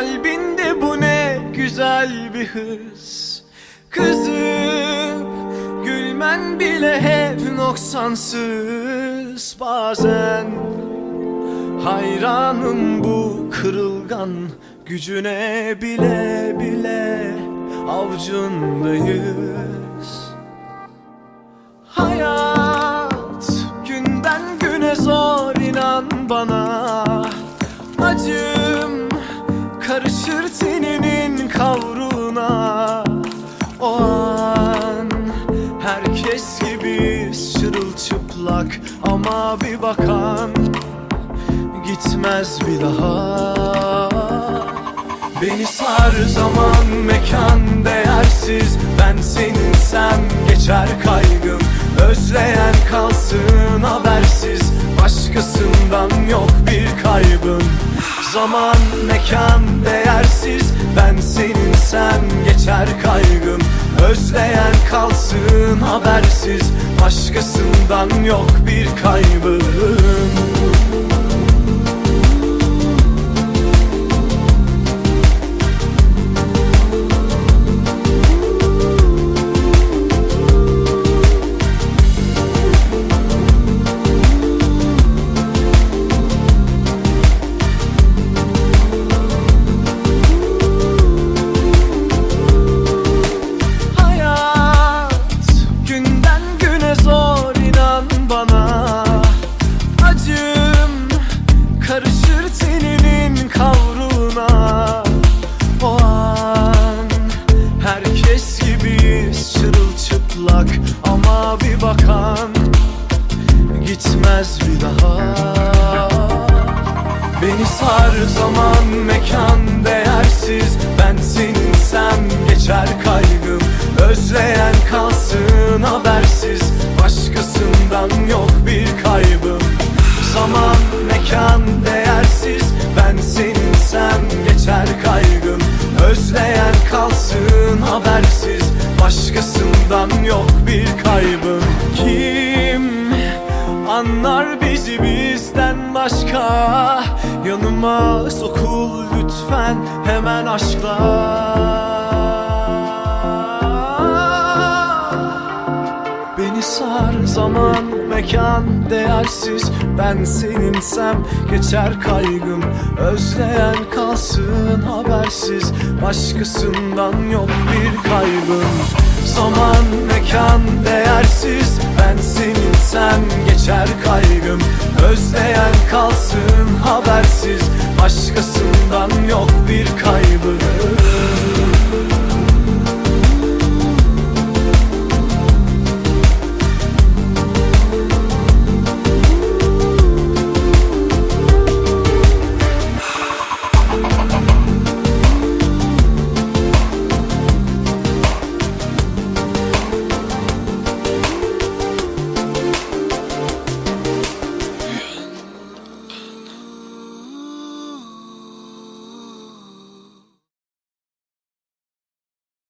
Kalbinde bu ne güzel bir hırs Kızıp gülmen bile hep noksansız. Bazen hayranım bu kırılgan Gücüne bile bile avcundayız Hayat günden güne zor inan bana sırılçıplak Ama bir bakan gitmez bir daha. Beni sar zaman mekan değersiz. Ben seninsem geçer kaygım Özleyen kalsın habersiz. Başkasından yok bir kaybım Zaman mekan değersiz. Ben seninsem geçer kaygım Özleyen kalsın habersiz Başkasından yok bir kaybım bakan gitmez bir daha. Beni sar zaman mekan değersiz. Ben seninsem geçer kaygım. Özleyen kalsın habersiz. Başkasından yok bir kaybım. Zaman mekan değersiz. Ben seninsem geçer kaygım. Özleyen kalsın habersiz. Başkasından yok bir kaybım bizden başka. Yanıma sokul lütfen hemen aşkla. Beni sar zaman mekan değersiz. Ben seninsem geçer kaygım. Özleyen kalsın habersiz. Başkasından yok bir kaybım Zaman mekan değersiz. Ben seninsem geçer Özleyen kalsın habersiz. Başkasından yok bir kaybım